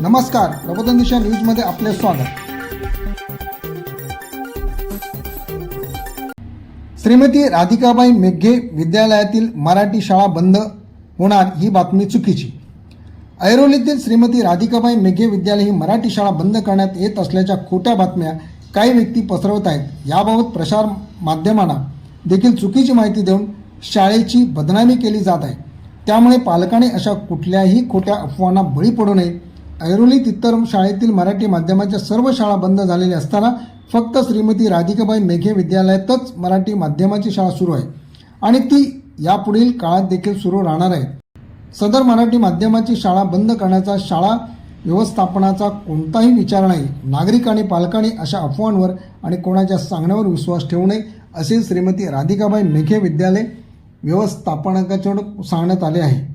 नमस्कार प्रबोधन दिशा न्यूजमध्ये आपले स्वागत. श्रीमती राधिकाबाई मेघे विद्यालयातील मराठी शाळा बंद होणार ही बातमी चुकीची. ऐरोलीतील श्रीमती राधिकाबाई मेघे विद्यालय ही मराठी शाळा बंद करण्यात येत असल्याच्या खोट्या बातम्या काही व्यक्ती पसरवत आहेत. याबाबत प्रसार माध्यमांना देखील चुकीची माहिती देऊन शाळेची बदनामी केली जात आहे. त्यामुळे पालकांनी अशा कुठल्याही खोट्या अफवांना बळी पडू नये. ऐरोली तित्तर शाळेतील मराठी माध्यमाच्या सर्व शाळा बंद झालेल्या असताना फक्त श्रीमती राधिकाबाई मेघे विद्यालयातच मराठी माध्यमाची शाळा सुरू आहे. आणि ती यापुढील काळात देखील सुरू राहणार आहे. सदर मराठी माध्यमाची शाळा बंद करण्याचा शाळा व्यवस्थापनाचा कोणताही विचार नाही. नागरिक आणि पालकांनी अशा अफवांवर आणि कोणाच्या सांगण्यावर विश्वास ठेवू नये असे श्रीमती राधिकाबाई मेघे विद्यालय व्यवस्थापनाकडून सांगण्यात आले आहे.